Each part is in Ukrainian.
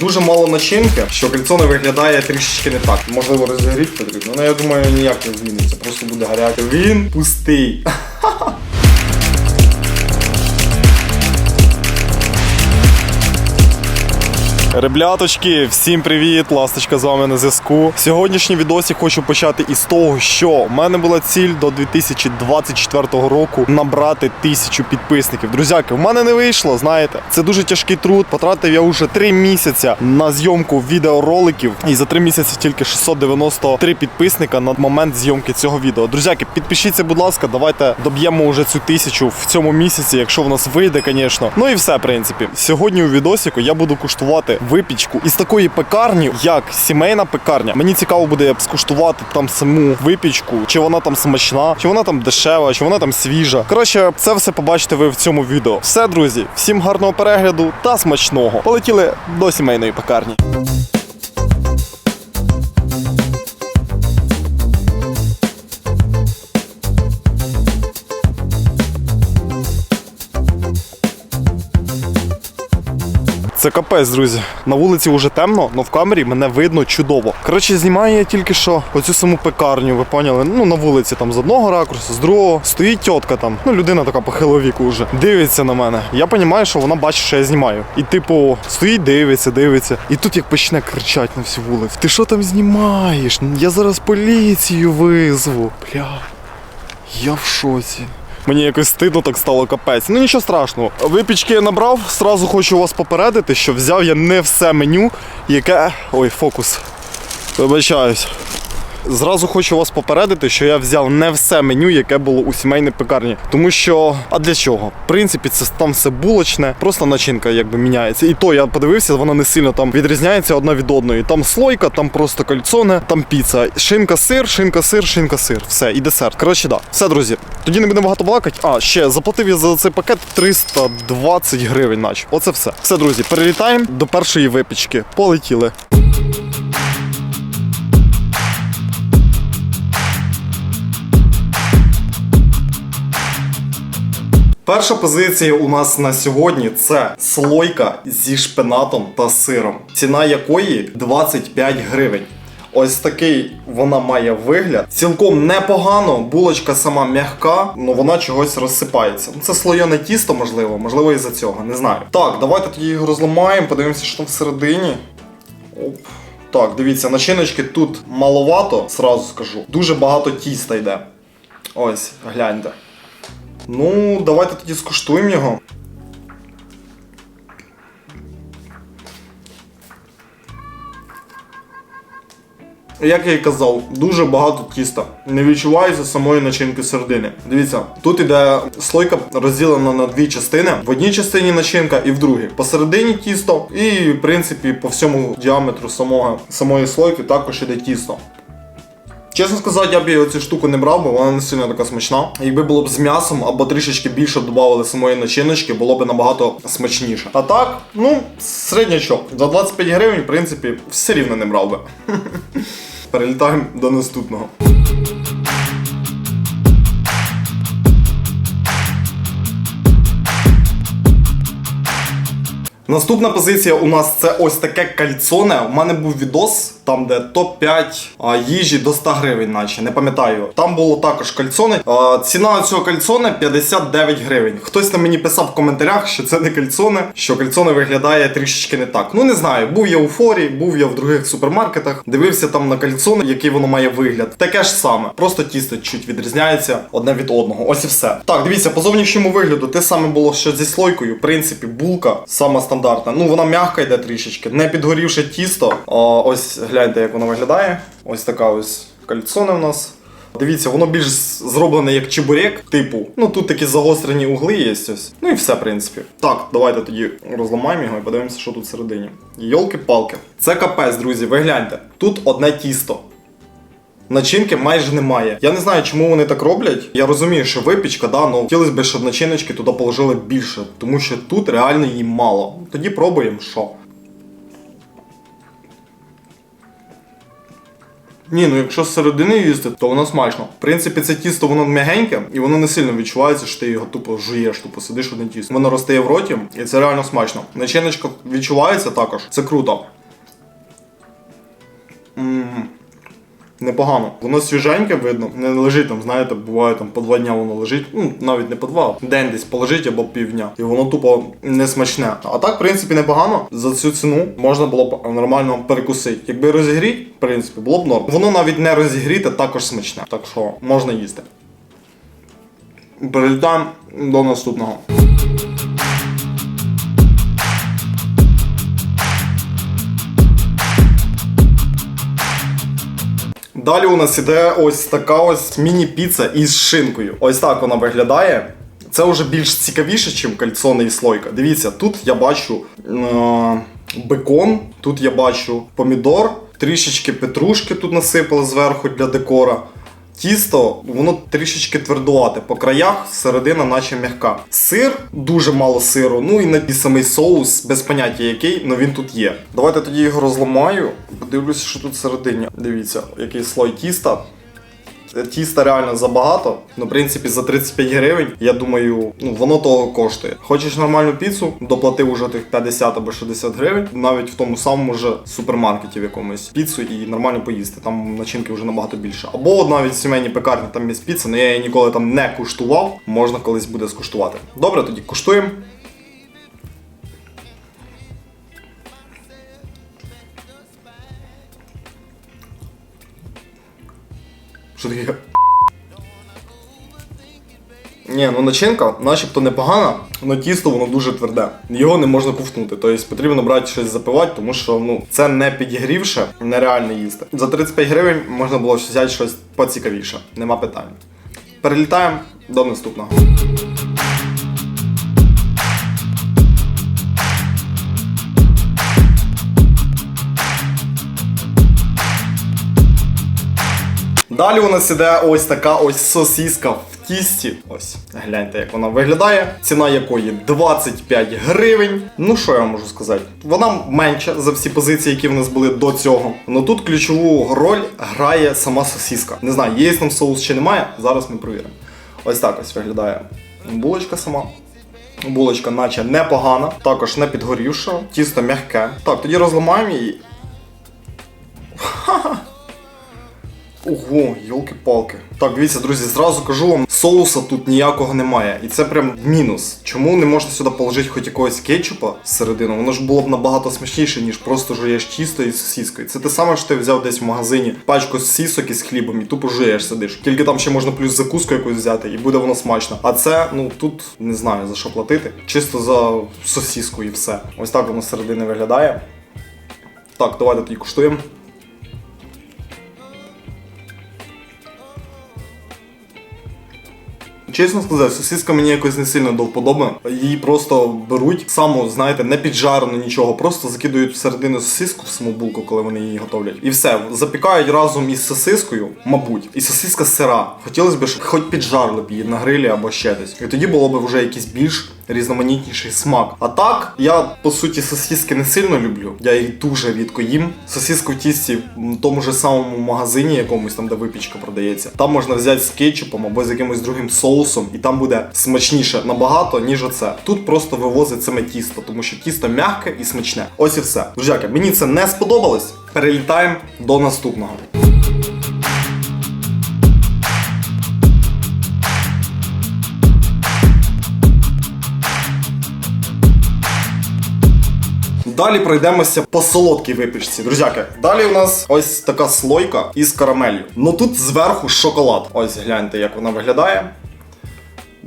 Дуже мало начинки, що кольцо не виглядає трішечки не так. Можливо, розігріти потрібно. але я думаю, ніяк не зміниться. Просто буде гаряче. Він пустий. Ребляточки, всім привіт! Ласточка з вами на зв'язку. Сьогоднішній відосик хочу почати із того, що в мене була ціль до 2024 року набрати тисячу підписників. Друзяки, в мене не вийшло, знаєте. Це дуже тяжкий труд. Потратив я вже 3 місяці на зйомку відеороликів, і за 3 місяці тільки 693 підписника на момент зйомки цього відео. Друзяки, підпишіться, будь ласка, давайте доб'ємо вже цю тисячу в цьому місяці, якщо в нас вийде, звісно. Ну і все, в принципі. Сьогодні у відосику я буду куштувати випічку із такої пекарні, як сімейна пекарня. Мені цікаво буде скуштувати там саму випічку, чи вона там смачна, чи вона там дешева, чи вона там свіжа. Коротше, це все побачите ви в цьому відео. Все, друзі, всім гарного перегляду та смачного. Полетіли до сімейної пекарні. Це капець, друзі. На вулиці вже темно, але в камері мене видно чудово. Коротше, знімаю я тільки що оцю саму пекарню, ви поняли? Ну, на вулиці там з одного ракурсу, з другого. Стоїть тітка там, ну людина така похилого віку вже. Дивиться на мене. Я розумію, що вона бачить, що я знімаю. І типу, стоїть, дивиться, дивиться. І тут як почне кричати на всю вулицю. Ти що там знімаєш? Я зараз поліцію визву. Бля. Я в шоці. Мені якось стидно так стало капець. Ну нічого страшного. Випічки я набрав. Сразу хочу вас попередити, що взяв я не все меню, яке. Ой, фокус. Вибачаюсь. Зразу хочу вас попередити, що я взяв не все меню, яке було у сімейній пекарні. Тому що, а для чого? В принципі, це там все булочне, просто начинка якби міняється. І то я подивився, вона не сильно там відрізняється одна від одної. Там слойка, там просто кальцоне, там піца. Шинка, сир, шинка, сир, шинка, сир. Все, і десерт. Коротше, да. Все, друзі. Тоді не будемо багато балакати. А, ще заплатив я за цей пакет 320 гривень, наче. Оце все. Все, друзі, перелітаємо до першої випічки. Полетіли. Перша позиція у нас на сьогодні це слойка зі шпинатом та сиром, ціна якої 25 гривень. Ось такий вона має вигляд. Цілком непогано, булочка сама м'яка, але вона чогось розсипається. Ну, Це слоєне тісто, можливо, можливо, із-за цього, не знаю. Так, давайте тоді його розламаємо, подивимося, що всередині. Оп. Так, дивіться, начиночки тут маловато, сразу скажу. Дуже багато тіста йде. Ось, гляньте. Ну, давайте тоді скуштуємо його. Як я і казав, дуже багато тіста. Не відчувається самої начинки середини. Дивіться, тут іде слойка розділена на дві частини. В одній частині начинка і в другій. Посередині тісто, і в принципі по всьому діаметру самого, самої слойки також іде тісто. Чесно сказати, я б її цю штуку не брав, бо вона не сильно така смачна. Якби було б з м'ясом або трішечки більше додавали самої начиночки, було б набагато смачніше. А так, ну, середнячок. За 25 гривень, в принципі, все рівно не брав би. Перелітаємо до наступного. Наступна позиція у нас це ось таке кальцоне. У мене був відос, там де топ-5 їжі до 100 гривень, наче не пам'ятаю. Там було також кальцоне. А, ціна цього кальцоне 59 гривень. Хтось на мені писав в коментарях, що це не кальцоне, що кальцоне виглядає трішечки не так. Ну не знаю, був я у форі, був я в других супермаркетах, дивився там на кальцоне, який воно має вигляд. Таке ж саме, просто тісто чуть відрізняється одне від одного. Ось і все. Так, дивіться, по зовнішньому вигляду те саме було що зі слойкою. В принципі, булка сама стандартна. Ну вона м'яка йде трішечки, не підгорівше тісто. Ось гляньте, як воно виглядає. Ось така ось кальцоне в нас. Дивіться, воно більш зроблене як чебурек, типу. Ну тут такі загострені угли є ось. Ну і все, в принципі. Так, давайте тоді розламаємо його і подивимося, що тут всередині. Йолки-палки. Це капець, друзі, ви гляньте. Тут одне тісто. Начинки майже немає. Я не знаю, чому вони так роблять. Я розумію, що випічка, да, але хотілося б, щоб начиночки туди положили більше, тому що тут реально її мало. Тоді пробуємо що. Ні, ну якщо з середини їсти, то воно смачно. В принципі, це тісто воно м'ягеньке і воно не сильно відчувається, що ти його тупо жуєш, тупо сидиш одне тісто. Воно розтає в роті, і це реально смачно. Начиночка відчувається також. Це круто. Непогано. Воно свіженьке видно, не лежить там, знаєте, буває там по два дня воно лежить. Ну, навіть не по два, день десь полежить або півдня. І воно тупо не смачне. А так, в принципі, непогано. За цю ціну можна було б нормально перекусити. Якби розігріть, в принципі, було б норм. Воно навіть не розігріте, також смачне. Так що можна їсти. Перелітаємо до наступного. Далі у нас іде ось така ось міні-піца із шинкою. Ось так вона виглядає. Це вже більш цікавіше, ніж кальцони і слойка. Дивіться, тут я бачу е- бекон, тут я бачу помідор, трішечки петрушки тут насипали зверху для декора. Тісто, воно трішечки твердувате по краях, середина наче м'яка. Сир, дуже мало сиру, ну і на самий соус, без поняття який, але він тут є. Давайте тоді його розламаю. Подивлюся, що тут всередині. Дивіться, який слой тіста. Тіста реально забагато. Ну, в принципі, за 35 гривень, я думаю, ну воно того коштує. Хочеш нормальну піцу, доплати вже тих 50 або 60 гривень, навіть в тому самому же супермаркеті в якомусь піцу і нормально поїсти. Там начинки вже набагато більше. Або навіть в сімейній пекарні там є піца, але я її ніколи там не куштував. Можна колись буде скуштувати. Добре, тоді куштуємо. Що таке? Ні, ну начинка начебто непогана, але тісто воно дуже тверде. Його не можна ковтнути. Тобто потрібно брати щось запивати, тому що ну це не підігрівше, нереально їсти. За 35 гривень можна було взяти щось поцікавіше. Нема питань. Перелітаємо до наступного. Далі у нас іде ось така ось сосіска в тісті. Ось, гляньте, як вона виглядає. Ціна якої 25 гривень. Ну що я можу сказати? Вона менша за всі позиції, які в нас були до цього. Но тут ключову роль грає сама сосіска. Не знаю, є там соус чи немає. Зараз ми провіримо. Ось так ось виглядає булочка сама. Булочка, наче непогана, також не підгорівша, тісто м'яке. Так, тоді розламаємо її. Ого, йолки-палки. Так, дивіться, друзі, зразу кажу вам, соуса тут ніякого немає. І це прям мінус. Чому не можна сюди положити хоч якогось кетчупа всередину? Воно ж було б набагато смачніше, ніж просто жуєш тісто із сосіскою. Це те саме, що ти взяв десь в магазині пачку сосісок із хлібом і тупо жуєш сидиш. Тільки там ще можна плюс закуску якусь взяти, і буде воно смачно. А це, ну тут не знаю за що платити. Чисто за сосіску і все. Ось так воно зсередини виглядає. Так, давайте тоді куштуємо. Чесно сказати, сосиска мені якось не сильно до вподоби. Її просто беруть, саму, знаєте, не піджарено нічого, просто закидують всередину сосиску в саму булку, коли вони її готовлять. І все, запікають разом із сосискою, мабуть. І сосиска сира. Хотілося б, щоб хоч піджарили б її на грилі або ще десь. І тоді було б вже якийсь більш різноманітніший смак. А так, я по суті сосиски не сильно люблю. Я їх дуже рідко їм. Сосиску в тісті в тому ж самому магазині, якомусь там, де випічка продається. Там можна взяти з кетчупом або з якимось другим соусом, і там буде смачніше набагато, ніж оце. Тут просто вивозить саме тісто, тому що тісто м'яке і смачне. Ось і все. Друзяки, мені це не сподобалось. Перелітаємо до наступного. Далі пройдемося по солодкій випічці. Друзяки, далі у нас ось така слойка із карамелью. Ну тут зверху шоколад. Ось гляньте, як вона виглядає.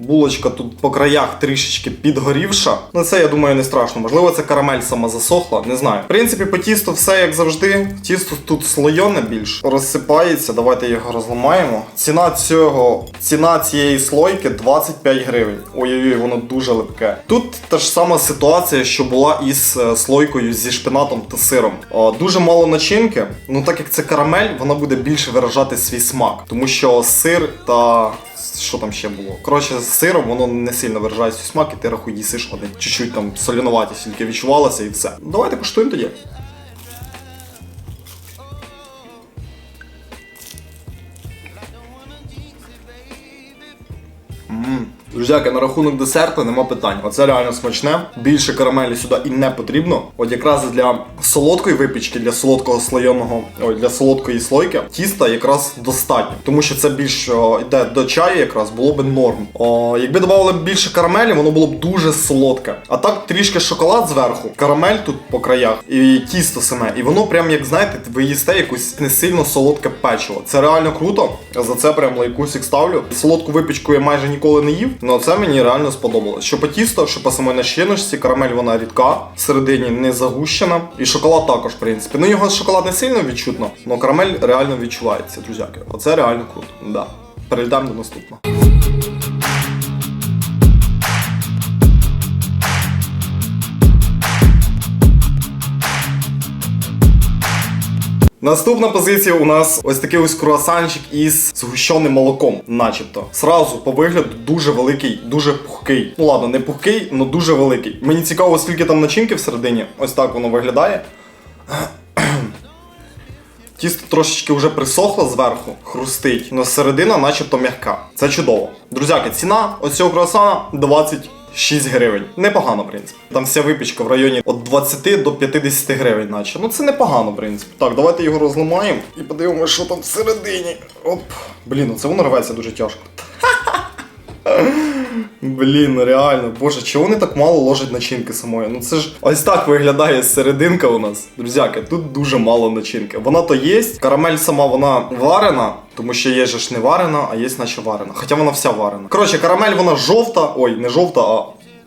Булочка тут по краях трішечки підгорівша. Ну це я думаю не страшно. Можливо, це карамель сама засохла, не знаю. В принципі, по тісту все як завжди. Тісто тут слойоне більш розсипається. Давайте його розламаємо. Ціна цього, ціна цієї слойки 25 гривень. Ой-ой-ой, воно дуже липке. Тут та ж сама ситуація, що була із е, слойкою зі шпинатом та сиром. О, дуже мало начинки. Ну так як це карамель, вона буде більше виражати свій смак, тому що сир та що там ще було? Коротше, з сиром воно не сильно виражає свій смак, і ти рахуй їсиш один. Чуть-чуть там солінуватість тільки відчувалося і все. Давайте куштуємо тоді. Друзяки, на рахунок десерту нема питань. Оце реально смачне. Більше карамелі сюди і не потрібно. От якраз для солодкої випічки, для солодкого слойоного, ой, для солодкої слойки, тіста якраз достатньо. Тому що це більш о, йде до чаю, якраз було б норм. О, якби додавали більше карамелі, воно було б дуже солодке. А так трішки шоколад зверху, карамель тут по краях, і тісто саме. І воно прям, як знаєте, ви їсте якусь не сильно солодке печиво. Це реально круто. За це прям лайкусик ставлю. Солодку випічку я майже ніколи не їв, але це мені реально сподобалось. Що по тісто, що по самій начиночці, карамель вона рідка, всередині не загущена. І шоколад також, в принципі. Ну його шоколад не сильно відчутно, але карамель реально відчувається, друзяки. Оце реально круто. Да. Перейдемо до наступного. Наступна позиція у нас ось такий ось круасанчик із згущеним молоком, начебто. Сразу по вигляду дуже великий, дуже пухкий. Ну ладно, не пухкий, але дуже великий. Мені цікаво, скільки там начинки всередині. Ось так воно виглядає. Тісто трошечки вже присохло зверху, хрустить, але середина начебто м'яка. Це чудово. Друзяки, ціна ось цього круасана 26 гривень. Непогано, в принципі. Там вся випічка в районі від 20 до 50 гривень, наче. Ну це непогано, в принципі. Так, давайте його розламаємо і подивимося, що там всередині. Оп. Блін, ну це воно рветься дуже тяжко. Блін, ну реально, боже, чого вони так мало ложать начинки самої? Ну це ж ось так виглядає серединка у нас. Друзяки, тут дуже мало начинки. Вона то є, карамель сама вона варена, тому що є ж не варена, а є наче варена. Хоча вона вся варена. Коротше, карамель вона жовта, ой, не жовта, а.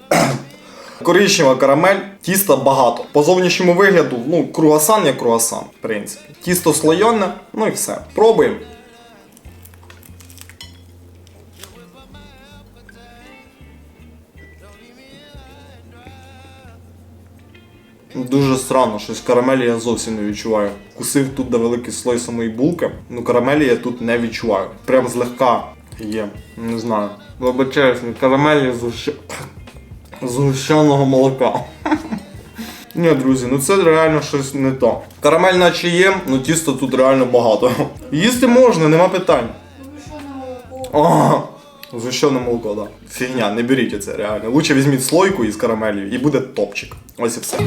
Коричнева карамель, тіста багато. По зовнішньому вигляду, ну, круасан як круасан, в принципі. Тісто слойоне, ну і все. Пробуємо. Дуже странно, щось карамелі я зовсім не відчуваю. Кусив тут де великий слой самої булки, ну карамелі я тут не відчуваю. Прям злегка є. Не знаю. Вибачаюсь, карамелі з згущеного молока. Ні, друзі, ну це реально щось не то. Карамель наче є, ну тісто тут реально багато. Їсти можна, нема питань. Ага. Згущене молоко, да. Фігня, не беріть це реально. Лучше візьміть слойку із карамелью і буде топчик. Ось і все.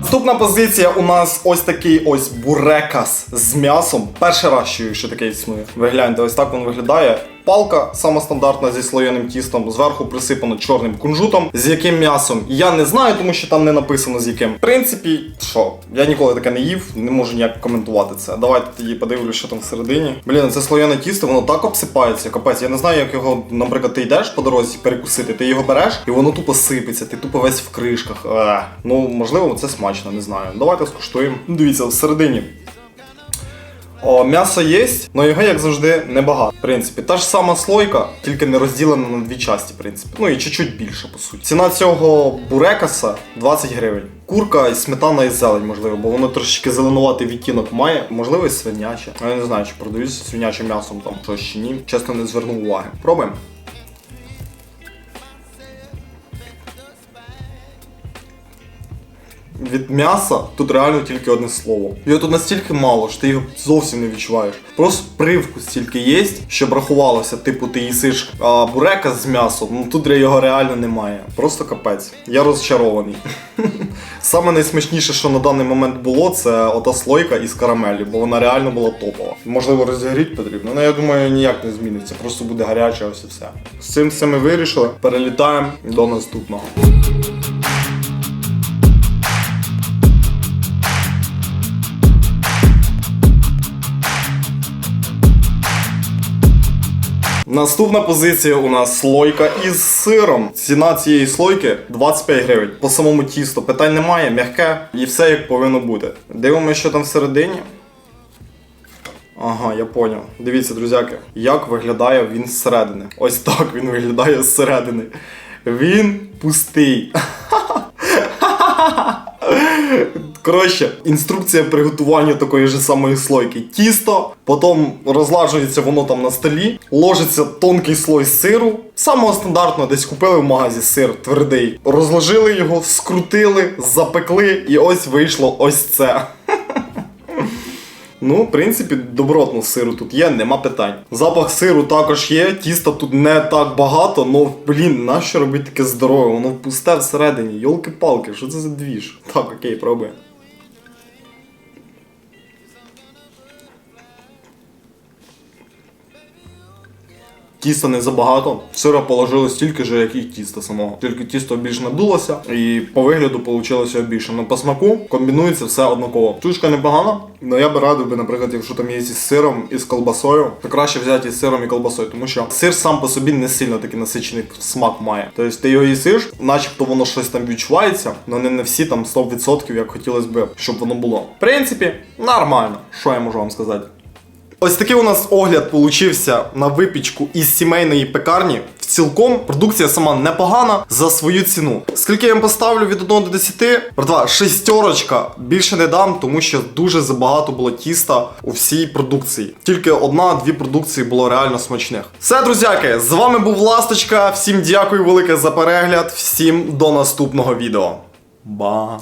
Наступна позиція у нас ось такий ось бурекас з м'ясом. Перший раз що таке існує. Ви гляньте, ось так він виглядає. Палка сама стандартна зі слоєним тістом, зверху присипано чорним кунжутом. З яким м'ясом я не знаю, тому що там не написано з яким. В принципі, що, я ніколи таке не їв, не можу ніяк коментувати це. Давайте тоді подивлюсь, що там всередині. Блін, це слоєне тісто, воно так обсипається, капець. Я не знаю, як його, наприклад, ти йдеш по дорозі перекусити, ти його береш і воно тупо сипеться, ти тупо весь в кришках. Е. Ну, можливо, це смачно, не знаю. Давайте скуштуємо. Дивіться, всередині. О, м'ясо є, але його, як завжди, небагато. В принципі, та ж сама слойка, тільки не розділена на дві часті, в принципі. Ну і чуть-чуть більше, по суті. Ціна цього бурекаса 20 гривень. Курка, і сметана і зелень, можливо, бо воно трошечки зеленуватий відтінок має, можливо, і свиняче. Я не знаю, чи продають свинячим м'ясом там щось чи ні. Чесно, не звернув уваги. Пробуємо. Від м'яса тут реально тільки одне слово. Його тут настільки мало, що ти його зовсім не відчуваєш. Просто привкус тільки є, щоб рахувалося, типу, ти їсиш а, бурека з м'ясом, ну тут його реально немає. Просто капець. Я розчарований. Саме найсмачніше, що на даний момент було, це ота слойка із карамелі, бо вона реально була топова. Можливо, розігріти потрібно. Ну я думаю, ніяк не зміниться, просто буде гаряче, ось і все. З цим все ми вирішили. Перелітаємо до наступного. Наступна позиція у нас слойка із сиром. Ціна цієї слойки 25 гривень. По самому тісту питань немає, м'яке і все як повинно бути. Дивимося, що там всередині. Ага, я поняв. Дивіться, друзяки, як виглядає він зсередини. Ось так він виглядає зсередини. Він пустий. Коротше, інструкція приготування такої ж самої слойки. Тісто, потім розлажується воно там на столі, ложиться тонкий слой сиру. Самого стандартного десь купили в магазі сир твердий. Розложили його, скрутили, запекли, і ось вийшло ось це. Ну, в принципі, добротно сиру тут є, нема питань. Запах сиру також є, тіста тут не так багато, но блін, нащо робити таке здорове? Воно пусте всередині. Йолки-палки, що це за двіж? Так, окей, пробуємо. Тіста не забагато. Сира положили стільки ж, як і тіста самого. Тільки тісто більш надулося, і по вигляду вийшло більше. Ну по смаку комбінується все однаково. Штучка непогана, але я би радив би, наприклад, якщо там є із сиром і з колбасою, то краще взяти із сиром і колбасою, тому що сир сам по собі не сильно такий насичений смак має. Тобто ти його їсиш, начебто воно щось там відчувається, але не на всі там 100%, як хотілося б, щоб воно було. В принципі, нормально. Що я можу вам сказати? Ось такий у нас огляд получився на випічку із сімейної пекарні. Цілком продукція сама непогана за свою ціну. Скільки я їм поставлю від 1 до 10? Братва, шестерочка. Більше не дам, тому що дуже забагато було тіста у всій продукції. Тільки одна-дві продукції було реально смачних. Все, друзяки, з вами був Ласточка. Всім дякую велике за перегляд. Всім до наступного відео. Ба.